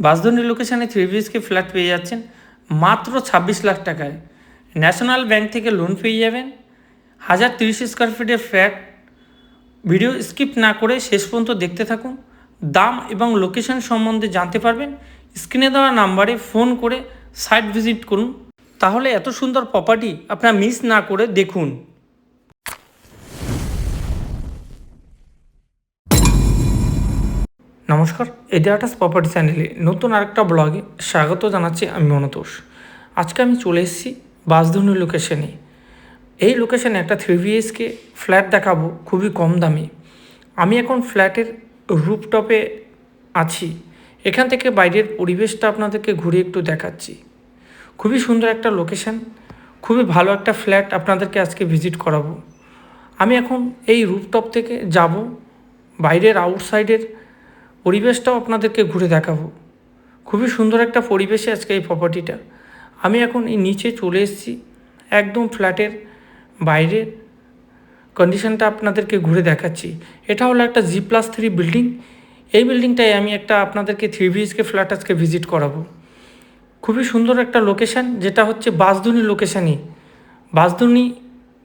বাসধনী লোকেশানে three BHK flat পেয়ে যাচ্ছেন। মাত্র ছাব্বিশ লাখ টাকায়। ন্যাশনাল ব্যাংক থেকে লোন পেয়ে যাবেন। হাজার তিরিশ স্কোয়ার ফিটের ফ্ল্যাট ভিডিও স্কিপ না করে শেষ পর্যন্ত দেখতে থাকুন। দাম এবং লোকেশন সম্বন্ধে জানতে পারবেন। স্ক্রিনে দেওয়া নাম্বারে ফোন করে সাইট ভিজিট করুন। তাহলে এত সুন্দর প্রপার্টি আপনারা মিস না করে দেখুন। নমস্কার এডিয়াটাস প্রপার্টি চ্যানেলে নতুন আরেকটা ব্লগে স্বাগত জানাচ্ছি আমি মনতোষ। আজকে আমি চলে এসেছি বাসধনু লোকেশনে এই লোকেশনে একটা থ্রি বিএসকে ফ্ল্যাট দেখাবো, খুবই কম দামে। আমি এখন ফ্ল্যাটের রুপটপে আছি। এখান থেকে বাইরের পরিবেশটা আপনাদেরকে ঘুরে একটু দেখাচ্ছি। খুবই সুন্দর একটা লোকেশন খুবই ভালো একটা ফ্ল্যাট আপনাদেরকে আজকে ভিজিট করাবো। আমি এখন এই রুপটপ থেকে যাব, বাইরের আউটসাইডের পরিবেশটাও আপনাদেরকে ঘুরে দেখাবো। খুবই সুন্দর একটা পরিবেশে আজকে এই প্রপার্টিটা আমি এখন এই নিচে চলে এসেছি, একদম ফ্ল্যাটের বাইরের কন্ডিশনটা আপনাদেরকে ঘুরে দেখাচ্ছি। এটা হলো একটা জি প্লাস থ্রি বিল্ডিং এই বিল্ডিংটায় আমি একটা আপনাদেরকে থ্রি বিএইচকে ফ্ল্যাট আজকে ভিজিট করাবো। খুবই সুন্দর একটা লোকেশান যেটা হচ্ছে বাসদুনি লোকেশানই বাসদুনি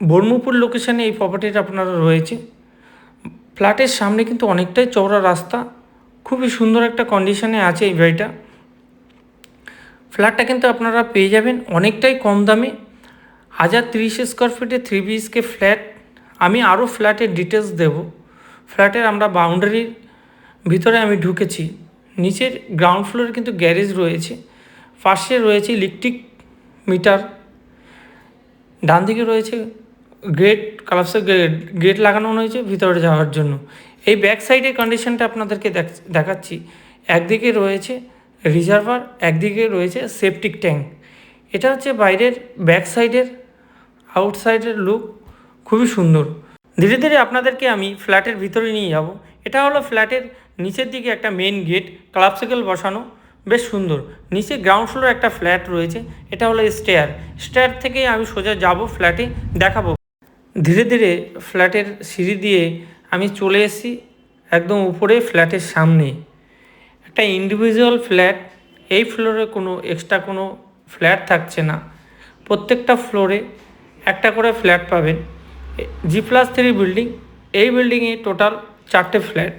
বর্মপুর লোকেশানে এই প্রপার্টিটা আপনারা রয়েছে। ফ্ল্যাটের সামনে কিন্তু অনেকটাই চওড়া রাস্তা। খুবই সুন্দর একটা কন্ডিশনে আছে এই বাড়িটা ফ্ল্যাটটা কিন্তু আপনারা পেয়ে যাবেন অনেকটাই কম দামে। হাজার তিরিশ স্কোয়ার ফিটে থ্রি বিএসকে ফ্ল্যাট আমি আরও ফ্ল্যাটের ডিটেলস দেব। ফ্ল্যাটের আমরা বাউন্ডারির ভিতরে আমি ঢুকেছি। নিচের গ্রাউন্ড ফ্লোরে কিন্তু গ্যারেজ রয়েছে। পাশে রয়েছে ইলেকট্রিক মিটার ডান দিকে রয়েছে গেট কালাপসের গেট গেট লাগানো রয়েছে ভিতরে যাওয়ার জন্য। এই ব্যাক সাইডের কন্ডিশনটা আপনাদেরকে দেখ- দেখাচ্ছি। একদিকে রয়েছে রিজার্ভার একদিকে রয়েছে সেপটিক ট্যাঙ্ক এটা হচ্ছে বাইরের ব্যাক সাইডের আউটসাইডের লুক খুবই সুন্দর। ধীরে ধীরে আপনাদেরকে আমি ফ্ল্যাটের ভিতরে নিয়ে যাব। এটা হলো ফ্ল্যাটের নিচের দিকে একটা মেন গেট ক্লাবসাইকেল বসানো, বেশ সুন্দর। নিচে গ্রাউন্ড ফ্লোর একটা ফ্ল্যাট রয়েছে, এটা হলো স্টেয়ার স্টেয়ার থেকে আমি সোজা যাব ফ্ল্যাটে দেখাবো। ধীরে ধীরে ফ্ল্যাটের সিঁড়ি দিয়ে আমি চলে এসেছি একদম উপরে ফ্ল্যাটের সামনে। একটা ইন্ডিভিজুয়াল ফ্ল্যাট এই ফ্লোরে কোনো এক্সট্রা কোনো ফ্ল্যাট থাকছে না। প্রত্যেকটা ফ্লোরে একটা করে ফ্ল্যাট পাবেন। জি প্লাস থ্রি বিল্ডিং এই বিল্ডিংয়ে টোটাল চারটে ফ্ল্যাট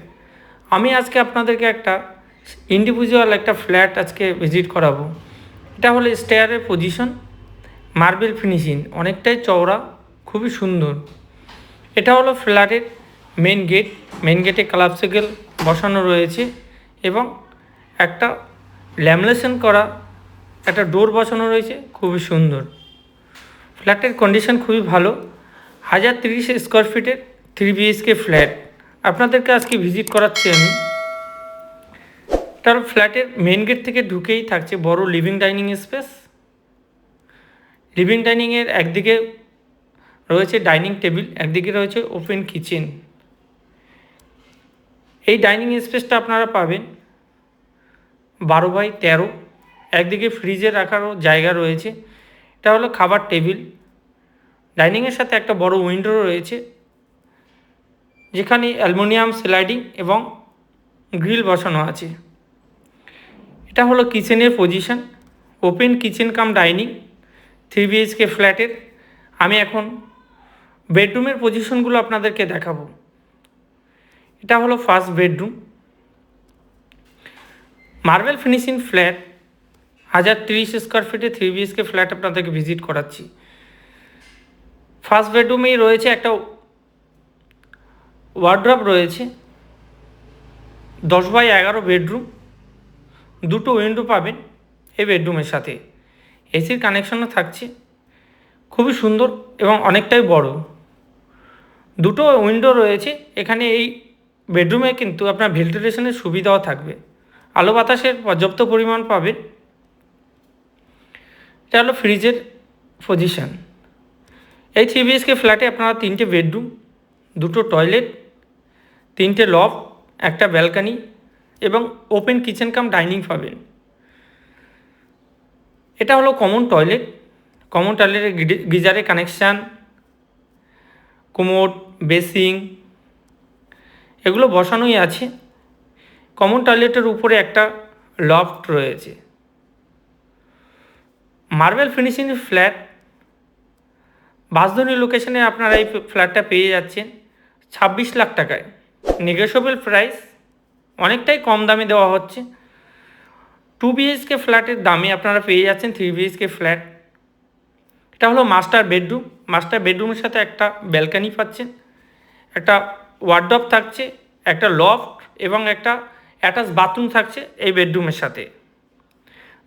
আমি আজকে আপনাদেরকে একটা ইন্ডিভিজুয়াল একটা ফ্ল্যাট আজকে ভিজিট করাবো। এটা হলো স্টেয়ারের পজিশন মার্বেল ফিনিশিং অনেকটাই চওড়া, খুবই সুন্দর। এটা হলো ফ্ল্যাটের মেন গেট মেন গেটে ক্লাবসাইকেল বসানো রয়েছে এবং একটা ল্যামিনেশন করা একটা ডোর বসানো রয়েছে, খুবই সুন্দর। ফ্ল্যাটের কন্ডিশন খুবই ভালো। হাজার তিরিশ স্কোয়ার ফিটের থ্রি বিএইচকে ফ্ল্যাট আপনাদেরকে আজকে ভিজিট করাচ্ছি আমি। তার ফ্ল্যাটের মেন গেট থেকে ঢুকেই থাকছে বড় লিভিং ডাইনিং স্পেস লিভিং ডাইনিংয়ের একদিকে রয়েছে ডাইনিং টেবিল একদিকে রয়েছে ওপেন কিচেন ডাইনিং স্পেসটা আপনারা পাবেন বারো বাই তেরো। একদিকে ফ্রিজে রাখারও জায়গা রয়েছে। এটা হলো খাবার টেবিল ডাইনিংয়ের সাথে একটা বড় উইন্ডো রয়েছে। যেখানে অ্যালুমিনিয়াম স্লাইডিং এবং গ্রিল বসানো আছে। এটা হলো কিচেনের position open kitchen cum dining three BHK ফ্ল্যাটের আমি এখন বেডরুমের পজিশনগুলো আপনাদেরকে দেখাবো। এটা হলো first bedroom marble finishing flat হাজার তিরিশ স্কোয়ার ফিটে থ্রি বিএসকে ফ্ল্যাট আপনাদেরকে ভিজিট করাচ্ছি। ফার্স্ট বেডরুমেই রয়েছে একটা ওয়ার্ড্রপ রয়েছে, দশ বাই এগারো বেডরুম দুটো উইন্ডো পাবেন এই বেডরুমের সাথে। এসির কানেকশনও থাকছে, খুবই সুন্দর এবং অনেকটাই বড়। দুটো উইন্ডো রয়েছে, এখানে এই বেডরুমে কিন্তু আপনার ভেন্টিলেশনের সুবিধাও থাকবে। আলো বাতাসের পর্যাপ্ত পরিমাণ পাবেন। এটা হলো ফ্রিজের পজিশান। এই থ্রি বিএসকে ফ্ল্যাটে আপনারা তিনটে বেডরুম, দুটো টয়লেট, তিনটে লব একটা ব্যালকানি এবং ওপেন কিচেন কাম ডাইনিং পাবেন। এটা হলো কমন টয়লেট। কমন টয়লেটের গিজারের কানেকশান কোমোড বেসিং এগুলো বসানোই আছে। কমন টয়লেটের উপরে একটা লফট রয়েছে। মার্বেল ফিনিশিং ফ্ল্যাট বাসধনী লোকেশনে আপনারা এই ফ্ল্যাটটা পেয়ে যাচ্ছেন। ছাব্বিশ লাখ টাকায়। নেগোসিয়েবল প্রাইস অনেকটাই কম দামে দেওয়া হচ্ছে। টু বিএইচকে ফ্ল্যাটের দামে আপনারা পেয়ে যাচ্ছেন থ্রি বিএইচকে ফ্ল্যাট এটা হলো মাস্টার বেডরুম মাস্টার বেডরুমের সাথে একটা ব্যালকানি পাচ্ছেন। একটা ওয়ার্ডব থাকছে, একটা লফট এবং একটা অ্যাটাচ বাথরুম থাকছে এই বেডরুমের সাথে।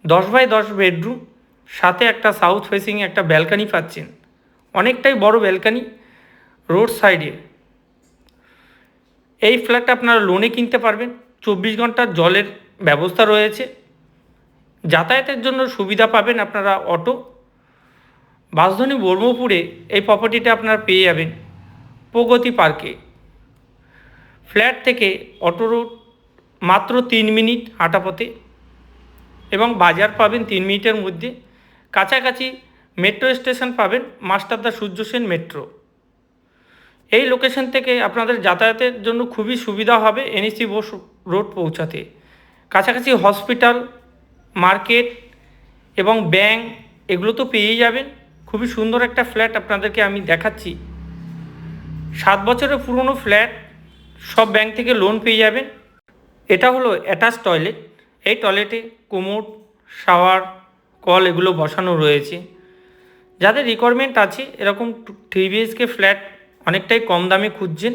দশ বাই দশ বেডরুম সাথে একটা সাউথ ফেসিং একটা ব্যালকানি পাচ্ছেন। অনেকটাই বড় ব্যালকানি রোড সাইডে এই ফ্ল্যাটটা আপনারা লোনে কিনতে পারবেন। চব্বিশ ঘণ্টার জলের ব্যবস্থা রয়েছে। যাতায়াতের জন্য সুবিধা পাবেন আপনারা অটো বাসধনী বর্মপুরে এই প্রপার্টিটা আপনারা পেয়ে যাবেন। প্রগতি পার্কে ফ্ল্যাট থেকে অটো রোড মাত্র তিন মিনিট হাঁটা পথে এবং বাজার পাবেন তিন মিনিটের মধ্যে। কাছাকাছি মেট্রো স্টেশন পাবেন মাস্টারদা সূর্য সেন মেট্রো। এই লোকেশন থেকে আপনাদের যাতায়াতের জন্য খুবই সুবিধা হবে এনএসি বোস রোড পৌঁছাতে। কাছাকাছি হসপিটাল, মার্কেট এবং ব্যাংক এগুলো তো পেয়েই যাবেন। খুবই সুন্দর একটা ফ্ল্যাট আপনাদেরকে আমি দেখাচ্ছি। সাত বছরের পুরনো ফ্ল্যাট সব ব্যাংক থেকে লোন পেয়ে যাবেন। এটা হলো অ্যাটাচ টয়লেট এই টয়লেটে কোমোড শাওয়ার, কল এগুলো বসানো রয়েছে। যাদের রিকোয়ারমেন্ট আছে, এরকম থ্রি বিএইচকে ফ্ল্যাট অনেকটাই কম দামে খুঁজছেন।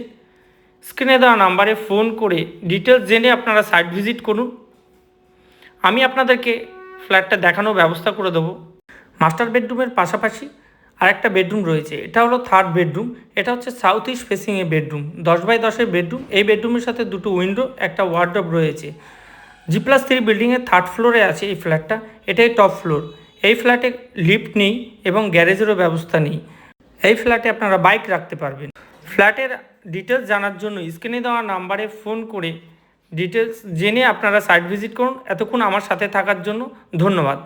স্ক্রিনে দেওয়া নাম্বারে ফোন করে ডিটেলস জেনে আপনারা সাইট ভিজিট করুন। আমি আপনাদেরকে ফ্ল্যাটটা দেখানোর ব্যবস্থা করে দেবো। মাস্টার বেডরুমের পাশাপাশি আরেকটা বেডরুম রয়েছে। এটা হলো থার্ড বেডরুম এটা হচ্ছে সাউথ ইস্ট ফেসিংয়ে বেডরুম দশ বাই দশের বেডরুম এই বেডরুমের সাথে দুটো উইন্ডো একটা ওয়ার্ডরোব রয়েছে। জি প্লাস থ্রি বিল্ডিংয়ের থার্ড ফ্লোরে আছে এই ফ্ল্যাটটা এটাই টপ ফ্লোর এই ফ্ল্যাটে লিফট নেই এবং গ্যারেজেরও ব্যবস্থা নেই। এই ফ্ল্যাটে আপনারা বাইক রাখতে পারবেন। ফ্ল্যাটের ডিটেলস জানার জন্য স্ক্রিনে দেওয়া নাম্বারে ফোন করে ডিটেলস জেনে আপনারা সাইট ভিজিট করুন। এতক্ষণ আমার সাথে থাকার জন্য ধন্যবাদ।